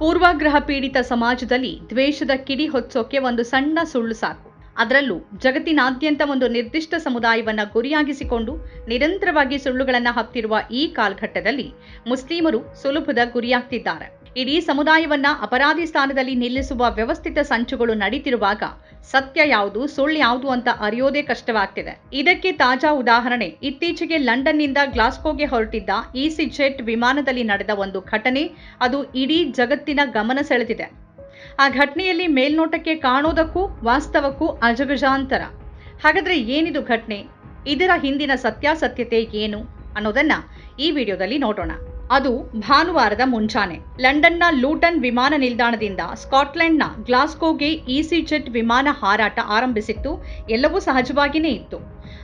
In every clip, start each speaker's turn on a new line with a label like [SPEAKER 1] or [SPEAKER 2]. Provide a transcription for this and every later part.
[SPEAKER 1] ಪೂರ್ವಾಗ್ರಹ ಪೀಡಿತ ಸಮಾಜದಲ್ಲಿ ದ್ವೇಷದ ಕಿಡಿ ಹೊಚ್ಚೋಕೆ ಒಂದು ಸಣ್ಣ ಸುಳ್ಳು ಸಾಕು. ಅದರಲ್ಲೂ ಜಗತ್ತಿನಾದ್ಯಂತ ಒಂದು ನಿರ್ದಿಷ್ಟ ಸಮುದಾಯವನ್ನ ಗುರಿಯಾಗಿಸಿಕೊಂಡು ನಿರಂತರವಾಗಿ ಸುಳ್ಳುಗಳನ್ನು ಹತ್ತಿರುವ ಈ ಕಾಲಘಟ್ಟದಲ್ಲಿ ಮುಸ್ಲಿಮರು ಸುಲಭದ ಗುರಿಯಾಗ್ತಿದ್ದಾರೆ. ಇಡೀ ಸಮುದಾಯವನ್ನ ಅಪರಾಧಿ ಸ್ಥಾನದಲ್ಲಿ ನಿಲ್ಲಿಸುವ ವ್ಯವಸ್ಥಿತ ಸಂಚುಗಳು ನಡೀತಿರುವಾಗ ಸತ್ಯ ಯಾವುದು, ಸುಳ್ಳು ಯಾವುದು ಅಂತ ಅರಿಯೋದೇ ಕಷ್ಟವಾಗ್ತಿದೆ. ಇದಕ್ಕೆ ತಾಜಾ ಉದಾಹರಣೆ, ಇತ್ತೀಚೆಗೆ ಲಂಡನ್ನಿಂದ ಗ್ಲಾಸ್ಕೋಗೆ ಹೊರಟಿದ್ದ ಈಸಿ ಜೆಟ್ ವಿಮಾನದಲ್ಲಿ ನಡೆದ ಒಂದು ಘಟನೆ, ಅದು ಇಡೀ ಜಗತ್ತಿನ ಗಮನ ಸೆಳೆದಿದೆ. ಆ ಘಟನೆಯಲ್ಲಿ ಮೇಲ್ನೋಟಕ್ಕೆ ಕಾಣೋದಕ್ಕೂ ವಾಸ್ತವಕ್ಕೂ ಅಜಗಜಾಂತರ. ಹಾಗಾದ್ರೆ ಏನಿದು ಘಟನೆ? ಇದರ ಹಿಂದಿನ ಸತ್ಯಾಸತ್ಯತೆ ಏನು ಅನ್ನೋದನ್ನ ಈ ವಿಡಿಯೋದಲ್ಲಿ ನೋಡೋಣ. ಅದು ಭಾನುವಾರದ ಮುಂಜಾನೆ. ಲಂಡನ್ನ ಲೂಟನ್ ವಿಮಾನ ನಿಲ್ದಾಣದಿಂದ ಸ್ಕಾಟ್ಲೆಂಡ್ನ ಗ್ಲಾಸ್ಕೋಗೆ ಇಸಿ ಜೆಟ್ ವಿಮಾನ ಹಾರಾಟ ಆರಂಭಿಸಿತ್ತು. ಎಲ್ಲವೂ ಸಹಜವಾಗಿಯೇ ಇತ್ತು.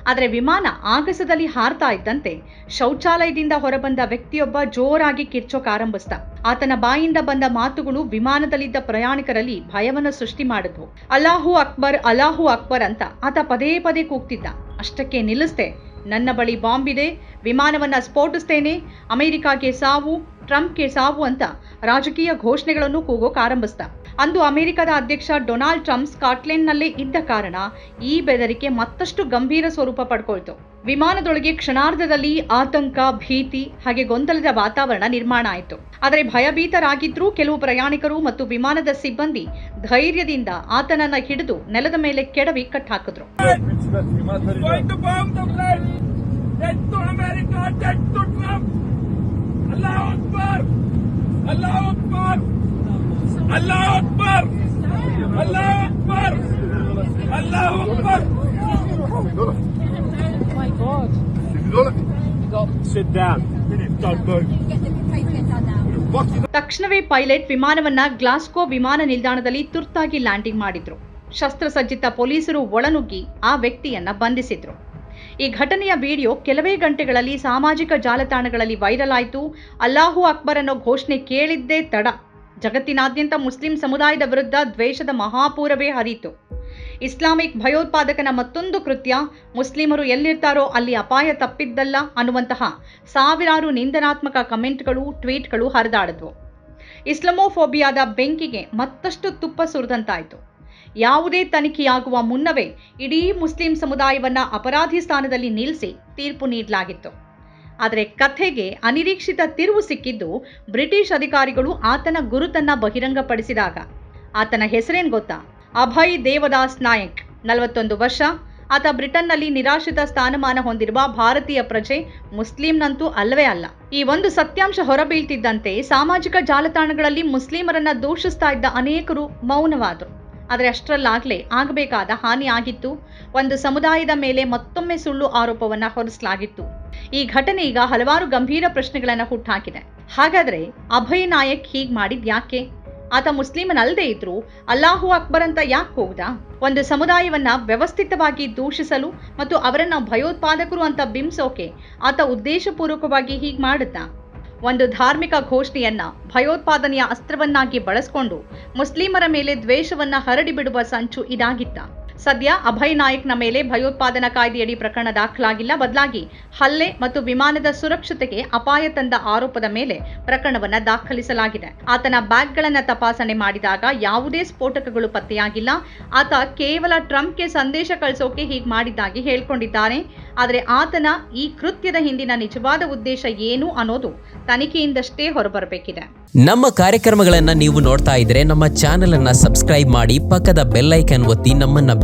[SPEAKER 1] ಆದರೆ ವಿಮಾನ ಆಗಸದಲ್ಲಿ ಹಾರ್ತಾ ಇದ್ದಂತೆ ಶೌಚಾಲಯದಿಂದ ಹೊರಬಂದ ವ್ಯಕ್ತಿಯೊಬ್ಬ ಜೋರಾಗಿ ಕಿರ್ಚೋಕ್ ಆರಂಭಿಸ್ತ ಆತನ ಬಾಯಿಂದ ಬಂದ ಮಾತುಗಳು ವಿಮಾನದಲ್ಲಿದ್ದ ಪ್ರಯಾಣಿಕರಲ್ಲಿ ಭಯವನ್ನು ಸೃಷ್ಟಿ ಮಾಡಿದ್ವು. ಅಲ್ಲಾಹು ಅಕ್ಬರ್ ಅಲ್ಲಾಹು ಅಕ್ಬರ್ ಅಂತ ಆತ ಪದೇ ಪದೇ ಕೂಗ್ತಿದ್ದ. ಅಷ್ಟಕ್ಕೆ ನಿಲ್ಲಿಸ್ದೆ. ನನ್ನ ಬಳಿ ಬಾಂಬ್ ಇದೆ. ವಿಮಾನವನ್ನ ಸ್ಫೋಟಿಸ್ತೇನೆ ಅಮೆರಿಕಾಗೆ ಸಾವು, ಟ್ರಂಪ್ಗೆ ಸಾವು ಅಂತ ರಾಜಕೀಯ ಘೋಷಣೆಗಳನ್ನು ಕೂಗೋಕೆ ಆರಂಭಿಸ್ತ ಅಂದು ಅಮೆರಿಕದ ಅಧ್ಯಕ್ಷ ಡೊನಾಲ್ಡ್ ಟ್ರಂಪ್ ಸ್ಕಾಟ್ಲೆಂಡ್ನಲ್ಲೇ ಇದ್ದ ಕಾರಣ ಈ ಬೆದರಿಕೆ ಮತ್ತಷ್ಟು ಗಂಭೀರ ಸ್ವರೂಪ ಪಡ್ಕೊಳ್ತು. ವಿಮಾನದೊಳಗೆ ಕ್ಷಣಾರ್ಧದಲ್ಲಿ ಆತಂಕ, ಭೀತಿ, ಹಾಗೆ ಗೊಂದಲದ ವಾತಾವರಣ ನಿರ್ಮಾಣ ಆಯಿತು. ಆದರೆ ಭಯಭೀತರಾಗಿದ್ರೂ ಕೆಲವು ಪ್ರಯಾಣಿಕರು ಮತ್ತು ವಿಮಾನದ ಸಿಬ್ಬಂದಿ ಧೈರ್ಯದಿಂದ ಆತನನ್ನ ಹಿಡಿದು ನೆಲದ ಮೇಲೆ ಕೆಡವಿ ಕಟ್ಟಾಕಿದ್ರು.
[SPEAKER 2] To. Dead to America, dead to Trump. Allah Akbar. Allah Akbar. Allah Akbar. Allah Akbar. Allah Akbar.
[SPEAKER 3] my God.
[SPEAKER 2] Sit down. Don't move.
[SPEAKER 1] ತಕ್ಷಣವೇ ಪೈಲಟ್ ವಿಮಾನವನ್ನ ಗ್ಲಾಸ್ಕೋ ವಿಮಾನ ನಿಲ್ದಾಣದಲ್ಲಿ ತುರ್ತಾಗಿ ಲ್ಯಾಂಡಿಂಗ್ ಮಾಡಿದ್ರು ಶಸ್ತ್ರಸಜ್ಜಿತ ಪೊಲೀಸರು ಒಳನುಗ್ಗಿ ಆ ವ್ಯಕ್ತಿಯನ್ನ ಬಂಧಿಸಿದ್ರು ಈ ಘಟನೆಯ ವಿಡಿಯೋ ಕೆಲವೇ ಗಂಟೆಗಳಲ್ಲಿ ಸಾಮಾಜಿಕ ಜಾಲತಾಣಗಳಲ್ಲಿ ವೈರಲ್ ಆಯಿತು. ಅಲ್ಲಾಹು ಅಕ್ಬರ್ ಅನ್ನೋ ಘೋಷಣೆ ಕೇಳಿದ್ದೇ ತಡ. ಜಗತ್ತಿನಾದ್ಯಂತ ಮುಸ್ಲಿಂ ಸಮುದಾಯದ ವಿರುದ್ಧ ದ್ವೇಷದ ಮಹಾಪೂರವೇ ಹರಿಯಿತು ಇಸ್ಲಾಮಿಕ್ ಭಯೋತ್ಪಾದಕನ ಮತ್ತೊಂದು ಕೃತ್ಯ, ಮುಸ್ಲಿಮರು ಎಲ್ಲಿರ್ತಾರೋ ಅಲ್ಲಿ ಅಪಾಯ ತಪ್ಪಿದ್ದಲ್ಲ ಅನ್ನುವಂತಹ ಸಾವಿರಾರು ನಿಂದನಾತ್ಮಕ ಕಮೆಂಟ್ಗಳು, ಟ್ವೀಟ್ಗಳು ಹರಿದಾಡಿದ್ವು. ಇಸ್ಲಾಮೋಫೋಬಿಯಾದ ಬೆಂಕಿಗೆ ಮತ್ತಷ್ಟು ತುಪ್ಪ ಸುರಿದಂತಾಯಿತು. ಯಾವುದೇ ತನಿಖೆಯಾಗುವ ಮುನ್ನವೇ ಇಡೀ ಮುಸ್ಲಿಂ ಸಮುದಾಯವನ್ನ ಅಪರಾಧಿ ಸ್ಥಾನದಲ್ಲಿ ನಿಲ್ಲಿಸಿ ತೀರ್ಪು ನೀಡಲಾಗಿತ್ತು. ಆದರೆ ಕಥೆಗೆ ಅನಿರೀಕ್ಷಿತ ತಿರುವು ಸಿಕ್ಕಿದ್ದು ಬ್ರಿಟಿಷ್ ಅಧಿಕಾರಿಗಳು ಆತನ ಗುರುತನ್ನ ಬಹಿರಂಗಪಡಿಸಿದಾಗ. ಆತನ ಹೆಸರೇನ್ ಗೊತ್ತಾ? ಅಭಯ್ ದೇವದಾಸ್ ನಾಯಕ್, ನಲವತ್ತೊಂದು ವರ್ಷ. ಆತ ಬ್ರಿಟನ್ನಲ್ಲಿ ನಿರಾಶ್ರಿತ ಸ್ಥಾನಮಾನ ಹೊಂದಿರುವ ಭಾರತೀಯ ಪ್ರಜೆ ಮುಸ್ಲಿಂನಂತೂ ಅಲ್ಲವೇ ಅಲ್ಲ. ಈ ಒಂದು ಸತ್ಯಾಂಶ ಹೊರಬೀಳ್ತಿದ್ದಂತೆ ಸಾಮಾಜಿಕ ಜಾಲತಾಣಗಳಲ್ಲಿ ಮುಸ್ಲಿಮರನ್ನ ದೂಷಿಸ್ತಾ ಇದ್ದ ಅನೇಕರು ಮೌನವಾದರು. ಆದರೆ ಅಷ್ಟರಲ್ಲಾಗಲೇ ಆಗಬೇಕಾದ ಹಾನಿ ಆಗಿತ್ತು. ಒಂದು ಸಮುದಾಯದ ಮೇಲೆ ಮತ್ತೊಮ್ಮೆ ಸುಳ್ಳು ಆರೋಪವನ್ನು ಹೊರಿಸಲಾಗಿತ್ತು. ಈ ಘಟನೆ ಈಗ ಹಲವಾರು ಗಂಭೀರ ಪ್ರಶ್ನೆಗಳನ್ನು ಹುಟ್ಟಾಕಿದೆ ಹಾಗಾದ್ರೆ ಅಭಯ್ ನಾಯಕ್ ಹೀಗೆ ಮಾಡಿದ್ ಯಾಕೆ? ಆತ ಮುಸ್ಲಿಮನಲ್ಲದೆ ಇದ್ರು ಅಲ್ಲಾಹು ಅಕ್ಬರ್ ಅಂತ ಯಾಕೆ ಹೋಗ್ದ? ಒಂದು ಸಮುದಾಯವನ್ನ ವ್ಯವಸ್ಥಿತವಾಗಿ ದೂಷಿಸಲು ಮತ್ತು ಅವರನ್ನ ಭಯೋತ್ಪಾದಕರು ಅಂತ ಬಿಂಬಿಸೋಕೆ ಆತ ಉದ್ದೇಶಪೂರ್ವಕವಾಗಿ ಹೀಗೆ ಮಾಡಿದ್ದ ಒಂದು ಧಾರ್ಮಿಕ ಘೋಷಣೆಯನ್ನ ಭಯೋತ್ಪಾದನೆಯ ಅಸ್ತ್ರವನ್ನಾಗಿ ಬಳಸಿಕೊಂಡು ಮುಸ್ಲಿಮರ ಮೇಲೆ ದ್ವೇಷವನ್ನ ಹರಡಿಬಿಡುವ ಸಂಚು ಇದಾಗಿತ್ತ. ಸದ್ಯ ಅಭಯ್ ನಾಯಕ್ನ ಮೇಲೆ ಭಯೋತ್ಪಾದನಾ ಕಾಯ್ದೆಯಡಿ ಪ್ರಕರಣ ದಾಖಲಾಗಿಲ್ಲ. ಬದಲಾಗಿ ಹಲ್ಲೆ ಮತ್ತು ವಿಮಾನದ ಸುರಕ್ಷತೆಗೆ ಅಪಾಯ ತಂದ ಆರೋಪದ ಮೇಲೆ ಪ್ರಕರಣವನ್ನ ದಾಖಲಿಸಲಾಗಿದೆ. ಆತನ ಬ್ಯಾಗ್ಗಳನ್ನು ತಪಾಸಣೆ ಮಾಡಿದಾಗ ಯಾವುದೇ ಸ್ಫೋಟಕಗಳು ಪತ್ತೆಯಾಗಿಲ್ಲ. ಆತ ಕೇವಲ ಟ್ರಂಪ್ಗೆ ಸಂದೇಶ ಕಳಿಸೋಕೆ ಹೀಗೆ ಮಾಡಿದ್ದಾಗಿ ಹೇಳಿಕೊಂಡಿದ್ದಾನೆ ಆದರೆ ಆತನ ಈ ಕೃತ್ಯದ ಹಿಂದಿನ ನಿಜವಾದ ಉದ್ದೇಶ ಏನು ಅನ್ನೋದು ತನಿಖೆಯಿಂದಷ್ಟೇ ಹೊರಬರಬೇಕಿದೆ.
[SPEAKER 4] ನಮ್ಮ ಕಾರ್ಯಕ್ರಮಗಳನ್ನು ನೀವು ನೋಡ್ತಾ ಇದ್ರೆ ನಮ್ಮ ಚಾನೆಲ್ ಅನ್ನ ಸಬ್ಸ್ಕ್ರೈಬ್ ಮಾಡಿ ಪಕ್ಕದ ಬೆಲ್ ಐಕನ್ ಒತ್ತಿ ನಮ್ಮನ್ನ